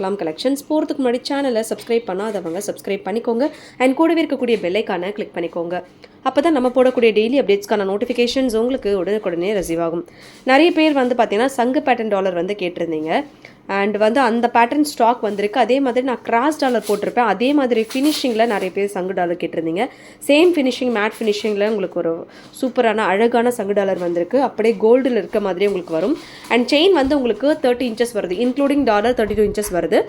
Collections போகிறதுக்கு முன்னாடி சேனலை சப்ஸ்கிரைப் பண்ணாதவங்க சப்ஸ்கிரைப் பண்ணிக்கோங்க. அண்ட் கூடவே இருக்கக்கூடிய பெல்லைக்கான கிளிக் பண்ணிக்கோங்க. அப்போ தான் நம்ம போடக்கூடிய டெய்லி அப்டேட்ஸ்க்கான நோட்டிஃபிகேஷன்ஸ் உங்களுக்கு உடனுக்குடனே ரிசீவ் ஆகும். நிறைய பேர் வந்து பார்த்தீங்கன்னா சங்கு பேட்டர்ன் டாலர் வந்து கேட்டிருந்தீங்க. அண்ட் வந்து அந்த பேட்டர்ன் ஸ்டாக் வந்திருக்கு. அதே மாதிரி நான் கிராஸ் டாலர் போட்டிருப்பேன். அதே மாதிரி ஃபினிஷிங்கில் நிறைய பேர் சங்கு டாலர் கேட்டிருந்தீங்க. சேம் ஃபினிஷிங் மேட் ஃபினிஷிங்கில் உங்களுக்கு ஒரு சூப்பரான அழகான சங்கு டாலர் வந்திருக்கு. அப்படியே கோல்டில் இருக்க மாதிரி உங்களுக்கு வரும். அண்ட் செயின் வந்து உங்களுக்கு தேர்ட்டி இன்ச்சஸ் வருது. Including dollar thirty two inches வருது.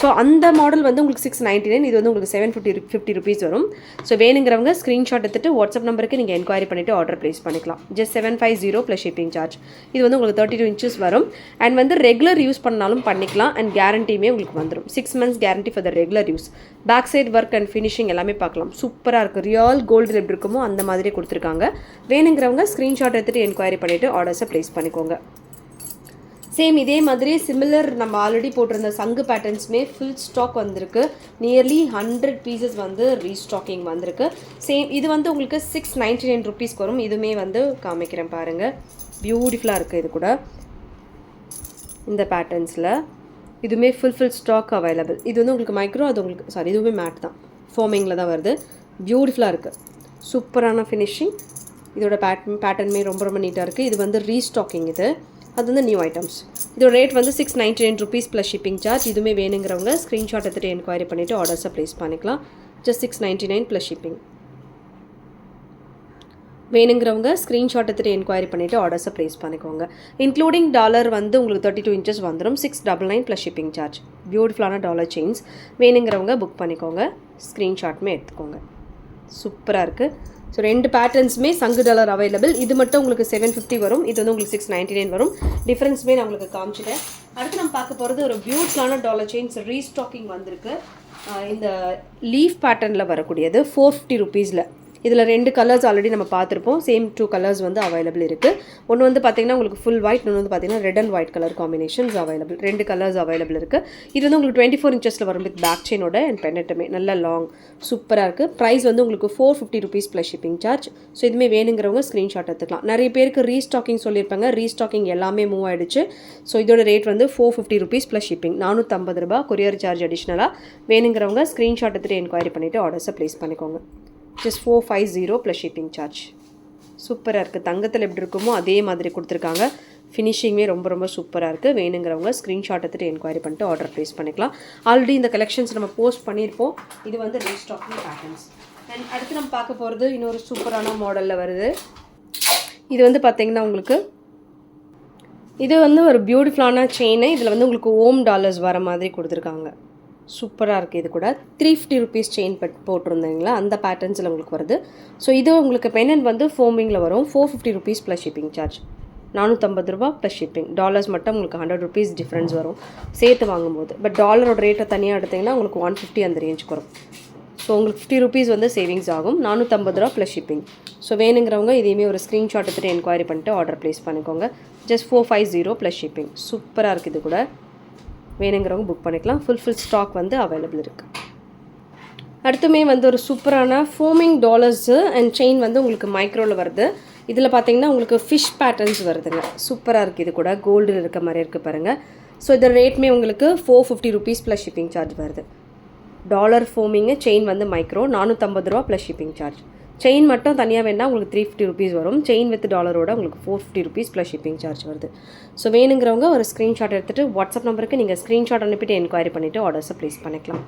ஸோ அந்த மாடல் வந்து உங்களுக்கு சிக்ஸ் நைன்ட்டி நைன் இது வந்து உங்களுக்கு செவன் ஃபிஃப்டி ஃபிஃப்டி ருபீஸ் வரும். ஸோ வேணுங்கிறவங்க ஸ்க்ரீன்ஷாட் எடுத்துகிட்டு வாட்ஸ்அப் நம்பருக்கு நீங்கள் என்கொயரி பண்ணிவிட்டு ஆர்டர் ப்ளேஸ் பண்ணிக்கலாம். Just seven five zero plus shipping charge இது வந்து உங்களுக்கு தேர்ட்டி டூ இன்ச்சஸ் வரும். அண்ட் வந்து ரெகுலர் யூஸ் பண்ணாலும் பண்ணிக்கலாம். அண்ட் கேரண்டியுமே உங்களுக்கு வந்துடும் six months guarantee for the regular use back side work and finishing எல்லாமே பார்க்கலாம். சூப்பராக இருக்குது ரியல் கோல்டு எப்படி இருக்குமோ அந்த மாதிரி கொடுத்துருக்காங்க. வேணுங்கிறவங்க ஸ்க்ரீன்ஷாட் எடுத்துகிட்டு என்கொயரி பண்ணிவிட்டு ஆர்டர்ஸை ப்ளேஸ் பண்ணிக்கோங்க. சேம் இதே மாதிரி சிமிலர் நம்ம ஆல்ரெடி போட்டிருந்த சங்கு பேட்டர்ன்ஸுமே ஃபுல் ஸ்டாக் வந்திருக்கு. நியர்லி ஹண்ட்ரட் பீசஸ் வந்து ரீஸ்டாக்கிங் வந்திருக்கு. சேம் இது வந்து உங்களுக்கு சிக்ஸ் நைன்டி நைன் ருபீஸ்க்கு வரும். இதுவுமே வந்து காமிக்கிறேன் பாருங்கள் பியூட்டிஃபுல்லாக இருக்குது இது கூட. இந்த பேட்டர்ன்ஸில் இதுவுமே ஃபுல் ஃபுல் ஸ்டாக் அவைலபிள் இது வந்து உங்களுக்கு மைக்ரோ அது உங்களுக்கு சாரி இதுவுமே மேட் தான். ஃபோமிங்கில் தான் வருது. பியூட்டிஃபுல்லாக இருக்குது சூப்பரான ஃபினிஷிங் இதோட பேட் பேட்டர்னுமே ரொம்ப ரொம்ப நீட்டாக இருக்குது இது வந்து ரீஸ்டாக்கிங் இது. அது வந்து நியூ ஐட்டம்ஸ் இதோட ரேட் வந்து six ninety nine rupees plus shipping charge இதுவுமே வேணுங்கிறவங்க ஸ்க்ரீன்ஷாட் எடுத்துகிட்டு என்கொயரி பண்ணிவிட்டு ஆர்டர்ஸை ப்ளேஸ் பண்ணிக்கலாம். Just six ninety nine plus shipping வேணுங்கிறவங்க ஸ்க்ரீன்ஷாட் எடுத்துகிட்டு என்கொயரி பண்ணிவிட்டு ஆர்டர்ஸை ப்ளேஸ் பண்ணிக்கோங்க. இன்க்ளூடிங் டாலர் வந்து உங்களுக்கு தேர்ட்டி டூ இன்ச்சஸ் வந்துடும் six double nine plus shipping charge பியூட்டிஃபுல்லான டாலர் செயின்ஸ் வேணுங்கிறவங்க புக் பண்ணிக்கோங்க. ஸ்க்ரீன்ஷாட்டுமே எடுத்துக்கோங்க. சூப்பராக இருக்குது ஸோ ரெண்டு பேட்டர்ன்ஸுமே சங்கு டாலர் அவைலபிள் இது மட்டும் உங்களுக்கு செவன் ஃபிஃப்டி வரும். இது வந்து உங்களுக்கு சிக்ஸ் நைன்டி நைன் வரும் டிஃப்ரென்ஸுமே நான் உங்களுக்கு காமிச்சிட்டேன். அடுத்து நம்ம பார்க்க போகிறது ஒரு பியூட்டிஃபுல்லான டாலர் செயின்ஸ் ரீஸ்டாக்கிங் வந்திருக்கு. இந்த லீஃப் பேட்டர்னில் வரக்கூடியது. ஃபோர் ஃபிஃப்டி ருபீஸில் இதில் ரெண்டு கலர்ஸ் ஆல்ரெடி நம்ம பார்த்துருப்போம். சேம் டூ கலர்ஸ் வந்து அவைலபிள் இருக்குது ஒன்று வந்து பார்த்தீங்கன்னா உங்களுக்கு ஃபுல் ஒயிட் இன்னொன்று வந்து பார்த்தீங்கன்னா red and white colour combinations available ரெண்டு கலர்ஸ் அவைலபிள் இருக்குது இது வந்து உங்களுக்கு டுவெண்ட்டி ஃபோர் இன்ச்சஸில் வரும் வித் பேக் செயினோட அண்ட் பென்னட்டுமே நல்ல லாங் சூப்பராக இருக்குது ப்ரைஸ் வந்து உங்களுக்கு four fifty rupees plus shipping charge so இதுவுமே வேணுங்கிறவங்க ஸ்க்ரீன்ஷாட் எடுத்துக்கலாம். நிறைய பேருக்கு ரீஸ்டாக்கிங் சொல்லியிருப்பாங்க. ரீஸ்டாக்கிங் எல்லாமே மூவ் ஆகிடுச்சு ஸோ இதோட ரேட் வந்து four fifty rupees plus shipping நானூற்றம்பது ரூபா கொரியர் சார்ஜ் அடிஷ்னலாக வேணுங்கிறவங்க ஸ்க்ரீன்ஷாட் எடுத்துகிட்டு என்கொயரி பண்ணிவிட்டு ஆர்டர்ஸை ப்ளேஸ் பண்ணிக்கோங்க. Just four five zero plus shipping charge சூப்பராக இருக்குது தங்கத்தில் எப்படி இருக்குமோ அதே மாதிரி கொடுத்துருக்காங்க. ஃபினிஷிங்குமே ரொம்ப ரொம்ப சூப்பராக இருக்குது வேணுங்கிறவங்க ஸ்க்ரீன்ஷாட் எடுத்துகிட்டு என்கொயரி பண்ணிட்டு ஆர்டர் ப்ளேஸ் பண்ணிக்கலாம். ஆல்ரெடி இந்த கலெக்ஷன்ஸ் நம்ம போஸ்ட் பண்ணியிருப்போம். இது வந்து ரீஸ்டாக்கிங் பேட்டர்ன்ஸ் அண்ட் அடுத்து நம்ம பார்க்க போகிறது இன்னொரு சூப்பரான மாடலில் வருது. இது வந்து பார்த்திங்கன்னா உங்களுக்கு இது வந்து ஒரு பியூட்டிஃபுல்லான செயின் இதில் வந்து உங்களுக்கு ஓம் டாலர்ஸ் வர மாதிரி கொடுத்துருக்காங்க. சூப்பராக இருக்குது இது கூட. Three fifty rupees chain but போட்டிருந்தீங்களா? அந்த பேட்டர்ன்ஸில் உங்களுக்கு வருது. ஸோ இது உங்களுக்கு பெனன் வந்து ஃபோமிங்கில் வரும். Four fifty rupees plus shipping charge நானூற்றம்பது ரூபா ப்ளஸ் ஷிப்பிங் டாலர்ஸ் மட்டும் உங்களுக்கு ஹண்ட்ரட் ருபீஸ் டிஃப்ரென்ஸ் வரும். சேர்த்து வாங்கும்போது. பட் டாலரோட ரேட்டை தனியாக எடுத்திங்கன்னா உங்களுக்கு ஒன் ஃபிஃப்டி அந்த ரேஞ்சுக்கு வரும். ஸோ உங்களுக்கு ஃபிஃப்டி ருபீஸ் வந்து சேவிங்ஸ் ஆகும். நானூற்றம்பது ரூபா ப்ளஸ் ஷிப்பிங் ஸோ வேணுங்கிறவங்க இதையுமே ஒரு ஸ்க்ரீன்ஷாட் எடுத்துகிட்டு என்கொயரி பண்ணிட்டு ஆர்டர் ப்ளேஸ் பண்ணிக்கோங்க. Just four five zero plus shipping சூப்பராக இருக்குது இது கூட. வேணுங்கிறவங்க புக் பண்ணிக்கலாம். ஃபுல் ஃபுல் ஸ்டாக் வந்து அவைலபிள் இருக்குது அடுத்துமே வந்து ஒரு சூப்பரான ஃபோமிங் டாலர்ஸு அண்ட் செயின் வந்து உங்களுக்கு மைக்ரோவில் வருது. இதில் பார்த்தீங்கன்னா உங்களுக்கு ஃபிஷ் பேட்டர்ன்ஸ் வருதுங்க. சூப்பராக இருக்குது இது கூட. கோல்டில் இருக்க மாதிரி இருக்குது பாருங்கள் ஸோ இதோட ரேட்மே உங்களுக்கு four fifty rupees plus shipping charge வருது. டாலர் ஃபோமிங்கு செயின் வந்து மைக்ரோ நானூற்றம்பது ரூபா ப்ளஸ் ஷிப்பிங் சார்ஜ் செயின் மட்டும் தனியாக வேணால் உங்களுக்கு த்ரீ ஃபிஃப்டி ருபீஸ் வரும். செயின் வித் டாலரோட உங்களுக்கு four fifty rupees plus shipping charge வருது. ஸோ வேணுங்கிறவங்க ஒரு ஸ்க்ரீன்ஷாட் எடுத்துகிட்டு வாட்ஸ்அப் நம்பருக்கு நீங்கள் ஸ்க்ரீன்ஷாட் அனுப்பிட்டு என்கொயரி பண்ணிவிட்டு ஆர்டர்ஸை ப்ளேஸ் பண்ணிக்கலாம்.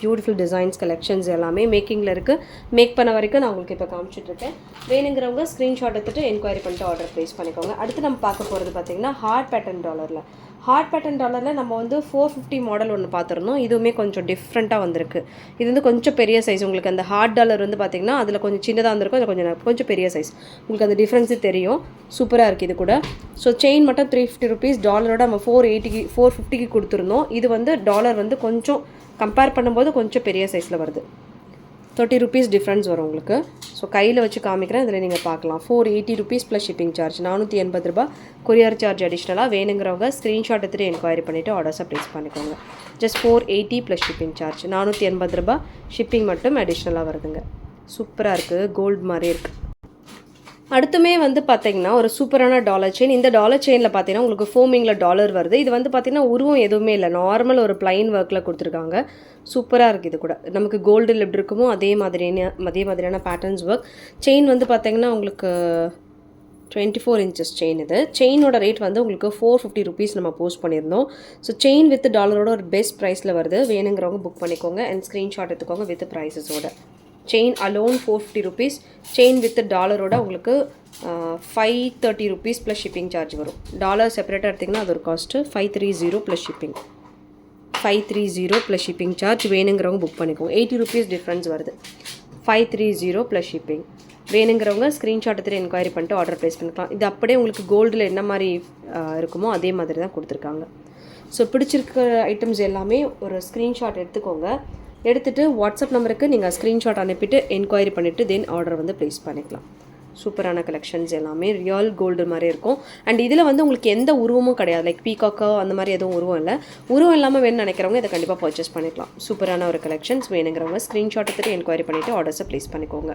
பியூட்டிஃபுல் டிசைன்ஸ் கலெக்ஷன்ஸ் எல்லாமே மேக்கிங்கில் இருக்குது மேக் பண்ண வரைக்கும் நான் உங்களுக்கு இப்போ காமிச்சிட்ருக்கேன் வேணுங்கிறவங்க ஸ்க்ரீன்ஷாட் எடுத்துகிட்டு என்கொயரி பண்ணிட்டு ஆர்டர் ப்ளேஸ் பண்ணிக்கோங்க. அடுத்து நம்ம பார்க்க போகிறது பார்த்தீங்கன்னா ஹார்ட் பேட்டர்ன் டாலரில் ஹார்ட் பேட்டன் டாலரில் நம்ம வந்து ஃபோர் ஃபிஃப்டி மாடல் ஒன்று பார்த்துருந்தோம். இதுவுமே கொஞ்சம் டிஃப்ரெண்ட்டாக வந்திருக்கு. இது வந்து கொஞ்சம் பெரிய சைஸ் உங்களுக்கு அந்த ஹார்ட் டாலர் வந்து பார்த்திங்கன்னா அதில் கொஞ்சம் சின்னதாக வந்திருக்கும். அது கொஞ்சம் கொஞ்சம் பெரிய சைஸ் உங்களுக்கு அந்த டிஃப்ரென்ஸு தெரியும். சூப்பராக இருக்குது இது கூட. ஸோ செயின் மட்டும் த்ரீ ஃபிஃப்டி ருபீஸ் டாலரோட நம்ம ஃபோர் எயிட்டிக்கு ஃபோர் ஃபிஃப்டிக்கு கொடுத்துருந்தோம். இது வந்து டாலர் வந்து கொஞ்சம் கம்பேர் பண்ணும்போது கொஞ்சம் பெரிய சைஸில் வருது. தேர்ட்டி ருபீஸ் டிஃப்ரென்ஸ் வரும் உங்களுக்கு. ஸோ கையில் வச்சு காமிக்கிறேன். இதில் நீங்கள் பார்க்கலாம். Four eighty rupees plus shipping charge நானூற்றி எண்பது ரூபா கொரியர் சார்ஜ் அடிஷ்னலாக வேணுங்கிறவங்க ஸ்க்ரீன்ஷாட் எடுத்துகிட்டு என்கொயரி பண்ணிவிட்டு ஆர்டர்ஸை ப்ளேஸ் பண்ணிக்கோங்க. Just four eighty plus shipping charge நானூற்றி எண்பது ரூபா ஷிப்பிங் மட்டும் அடிஷ்னலாக வருதுங்க. சூப்பராக இருக்குது கோல்டு மாதிரி இருக்குது அடுத்துமே வந்து பார்த்தீங்கன்னா ஒரு சூப்பரான டாலர் செயின் இந்த டாலர் செயினில் பார்த்தீங்கன்னா உங்களுக்கு ஃபோமிங்கில் டாலர் வருது. இது வந்து பார்த்தீங்கன்னா உருவம் எதுவுமே இல்லை. நார்மல் ஒரு பிளைன் ஒர்க்கில் கொடுத்துருக்காங்க. சூப்பராக இருக்குது இது கூட. நமக்கு கோல்டு லிப்ட் இருக்குமோ அதே மாதிரியான அதே மாதிரியான பேட்டர்ன்ஸ் ஒர்க் செயின் வந்து பார்த்தீங்கன்னா உங்களுக்கு டுவெண்ட்டி ஃபோர் இன்ச்சஸ் செயின் இது செயினோட ரேட் வந்து உங்களுக்கு ஃபோர் ஃபிஃப்டி ருபீஸ் நம்ம போஸ்ட் பண்ணியிருந்தோம். ஸோ செயின் வித் டாலரோட ஒரு பெஸ்ட் ப்ரைஸில் வருது. வேணுங்கிறவங்க புக் பண்ணிக்கோங்க அண்ட் ஸ்க்ரீன்ஷாட் எடுத்துக்கோங்க with ப்ரைஸஸோட chain alone four fifty rupees chain with டாலரோட உங்களுக்கு five thirty rupees plus shipping charge வரும். டாலர் செப்பரேட்டாக எடுத்திங்கன்னா அது ஒரு cost five three zero plus shipping five three zero plus shipping charge வேணுங்கிறவங்க புக் பண்ணிக்கோங்க. எயிட்டி ருபீஸ் டிஃப்ரென்ஸ் வருது. Five three zero plus shipping வேணுங்கிறவங்க ஸ்க்ரீன்ஷாட் எடுத்துகிட்டு என்கொயரி பண்ணிட்டு ஆர்டர் ப்ளேஸ் பண்ணிக்கலாம். இது அப்படியே உங்களுக்கு கோல்டில் என்ன மாதிரி இருக்குமோ அதே மாதிரி தான் கொடுத்துருக்காங்க. ஸோ பிடிச்சிருக்க ஐட்டம்ஸ் எல்லாமே ஒரு ஸ்க்ரீன்ஷாட் எடுத்துக்கோங்க. எடுத்துகிட்டு வாட்ஸ்அப் நம்பருக்கு நீங்கள் ஸ்க்ரீன்ஷாட் அனுப்பிட்டு என்கொயரி பண்ணிவிட்டு தென் ஆர்டர் வந்து ப்ளேஸ் பண்ணிக்கலாம். சூப்பரான கலெக்ஷன்ஸ் எல்லாமே ரியல் கோல்டு மாதிரி இருக்கும். அண்ட் இதில் வந்து உங்களுக்கு எந்த உருவமும் கிடையாது. லைக் பீகாக்கோ அந்த மாதிரி எதுவும் உருவம் இல்லை. உருவம் இல்லாமல் வேணும்னு நினைக்கிறவங்க இதை கண்டிப்பாக பர்ச்சேஸ் பண்ணிக்கலாம். சூப்பரான ஒரு கலெக்ஷன்ஸ் வேணுங்கிறவங்க ஸ்க்ரீன்ஷாட் எடுத்துகிட்டு என்கொயரி பண்ணிவிட்டு ஆர்டர்ஸை ப்ளேஸ் பண்ணிக்கோங்க.